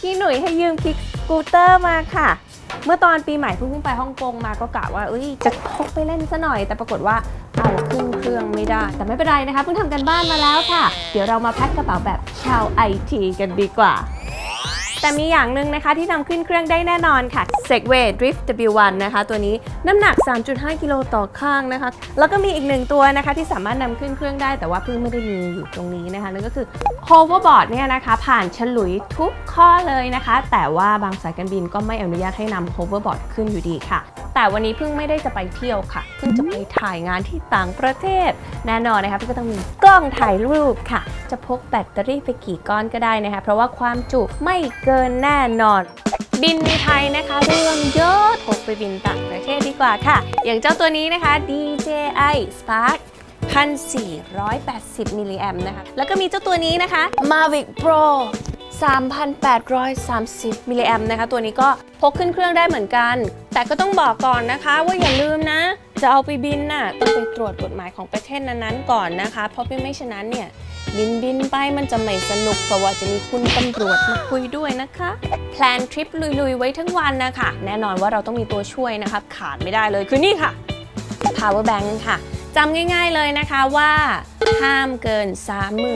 ที่หนุ่ยให้ยืมคิกกูเตอร์มาค่ะ เมื่อตอนปีใหม่เพิ่งเพิ่งไปฮ่องกงมาก็กะว่าเอ้ยจะพกไปเล่นซะหน่อย แต่ปรากฏว่าเอาขึ้นเครื่องไม่ได้ แต่ไม่เป็นไรนะคะเพิ่งทำกันบ้านมาแล้วค่ะ เดี๋ยวเรามาแพ็คกระเป๋าแบบชาวไอทีกันดีกว่า แต่มีอย่างหนึ่งนะคะที่นำขึ้นเครื่องได้แน่นอนค่ะ Segway Drift W1 นะคะ ตัวนี้น้ำหนัก 3.5 กิโลต่อข้างนะคะ แล้วก็มีอีกหนึ่งตัวนะคะที่สามารถนำขึ้นเครื่องได้แต่ว่าเพิ่งไม่ได้มีอยู่ตรงนี้นะคะ นั่นก็คือ hoverboard เนี่ยนะคะผ่านฉลุยทุกข้อเลยนะคะ แต่ว่าบางสายการบินก็ไม่อนุญาตให้นำ hoverboard ขึ้นอยู่ดีค่ะแต่วันนี้เพิ่งไม่ได้จะไปเที่ยวค่ะ เพิ่งจะไปถ่ายงานที่ต่างประเทศ แน่นอนนะคะพี่ก็ต้องมีกล้องถ่ายรูปค่ะ จะพกแบตเตอรี่ไปกี่ก้อนก็ได้นะคะ เพราะว่าความจุไม่เกินแน่นอน บินในไทยนะคะเรื่องเยอะพกไปบินต่างประเทศดีกว่าค่ะ อย่างเจ้าตัวนี้นะคะ DJI Spark 1,480 มิลลิแอมนะคะ แล้วก็มีเจ้าตัวนี้นะคะ Mavic Pro 3,830 มิลลิแอมนะคะ ตัวนี้ก็พกขึ้นเครื่องได้เหมือนกัน แต่ก็ต้องบอกก่อนนะคะว่าอย่าลืมนะ จะเอาไปบินน่ะต้องไปตรวจกฎหมายของประเทศนั้นๆก่อนนะคะ เพราะไม่ฉะนั้นเนี่ย บินบินไปมันจะไม่สนุกเพราะว่าจะมีคุณตำรวจมาคุยด้วยนะคะ แพลนทริปลุยๆ ไว้ทั้งวันนะคะ แน่นอนว่าเราต้องมีตัวช่วยนะคะ ขาดไม่ได้เลยคือนี่ค่ะ power bank ค่ะจำง่ายๆเลยนะคะว่าห้ามเกิน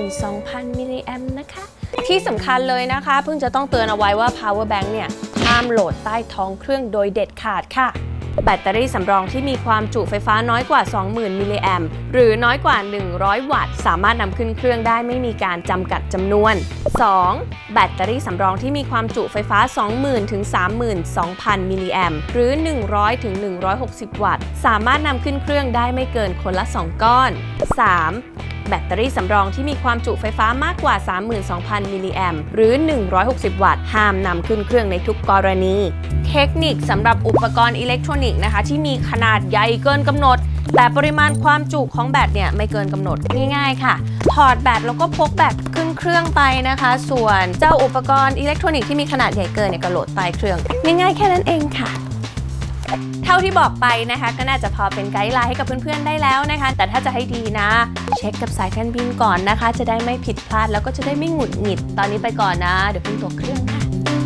32,000 มิลลิแอมนะคะ ที่สำคัญเลยนะคะ เพิ่งจะต้องเตือนเอาไว้ว่า power bank เนี่ยห้ามโหลดใต้ท้องเครื่องโดยเด็ดขาดค่ะ แบตเตอรี่สำรองที่มีความจุไฟฟ้าน้อยกว่า 20,000 มิลลิแอมหรือน้อยกว่า 100 วัตต์ สามารถนำขึ้นเครื่องได้ไม่มีการจำกัดจำนวน 2. แบตเตอรี่สำรองที่มีความจุไฟฟ้า 20,000 ถึง 32,000 มิลลิแอมหรือ 100 ถึง 160 วัตต์ สามารถนำขึ้นเครื่องได้ไม่เกินคนละ 2 ก้อน 3. แบตเตอรี่สำรองที่มีความจุไฟฟ้ามากกว่า 32,000 มิลลิแอมหรือ 160 วัตต์ ห้ามนำขึ้นเครื่องในทุกกรณี เทคนิคสำหรับอุปกรณ์อิเล็กทรอนิกส์นะคะ ที่มีขนาดใหญ่เกินกำหนด แต่ปริมาณความจุของแบตเนี่ยไม่เกินกำหนดง่ายๆ ค่ะถอดแบตแล้วก็พกแบตขึ้นเครื่องไปนะคะ ส่วนเจ้าอุปกรณ์อิเล็กทรอนิกส์ที่มีขนาดใหญ่เกินเนี่ยก็โหลดใต้เครื่อง ง่ายๆแค่นั้นเองค่ะ เท่าที่บอกไปนะคะ ก็น่าจะพอเป็นไกด์ไลน์ให้กับเพื่อนๆได้แล้วนะคะ แต่ถ้าจะให้ดีนะ เช็คกับสายการบินก่อนนะคะ จะได้ไม่ผิดพลาดแล้วก็จะได้ไม่หงุดหงิด ตอนนี้ไปก่อนนะ เดี๋ยวขึ้นตัวเครื่องค่ะ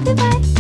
บ๊ายบาย